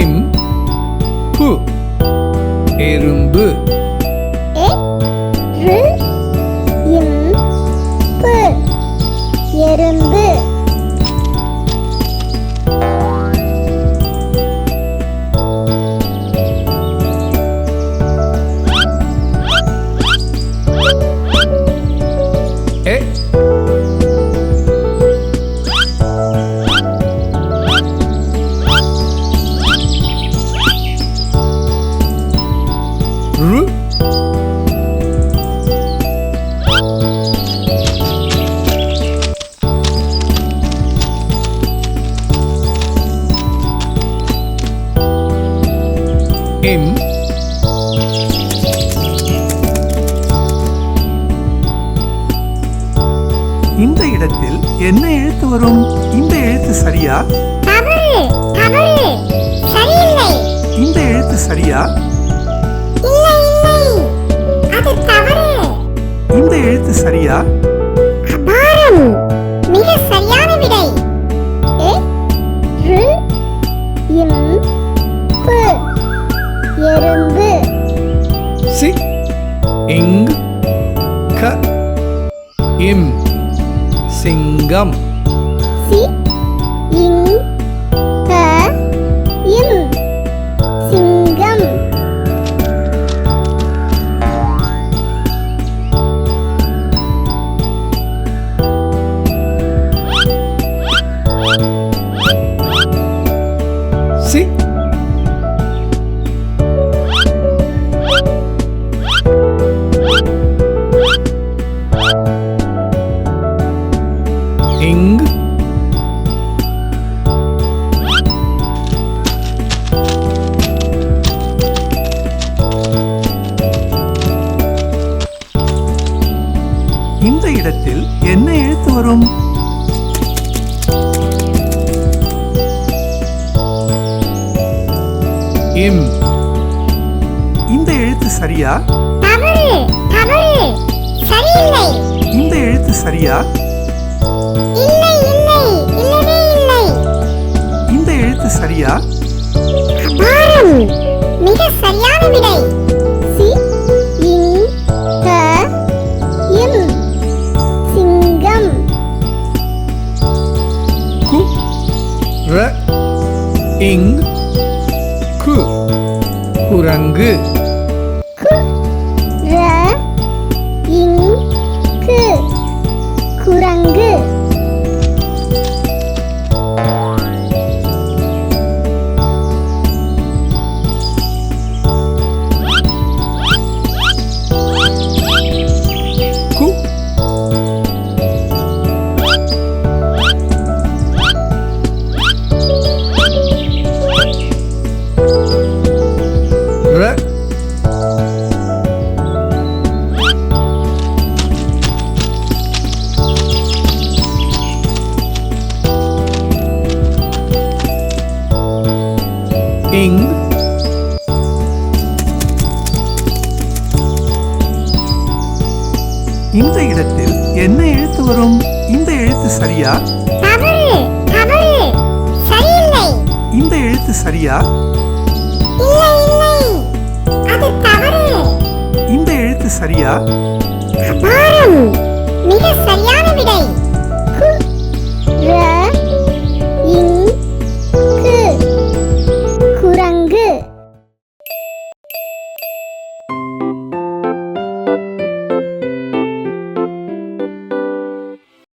இம் பு. எறும்பு. in இந்த இடத்தில் என்ன எழுத்து வரும்? இந்த எழுத்து சரியா? இந்த எழுத்து சரியா? இந்த எழுத்து சரியா? அபாரம். beragam இந்த இடத்தில் என்ன எழுத்து வரும்? இம். இந்த எழுத்து சரியா? தவறு தவறு. சரியில்லை. இந்த எழுத்து சரியா? இல்லை இல்லை. இல்லவே இல்லை. இந்த எழுத்து சரியா? அபாரம். மிக சரியான ர இங் கு குரங்கு. இங் இந்த இடத்தில் என்ன எழுத்து வரும்? இந்த எழுத்து சரியா? இந்த எழுத்து சரியா? இந்த எழுத்து சரியா? மிக சரியான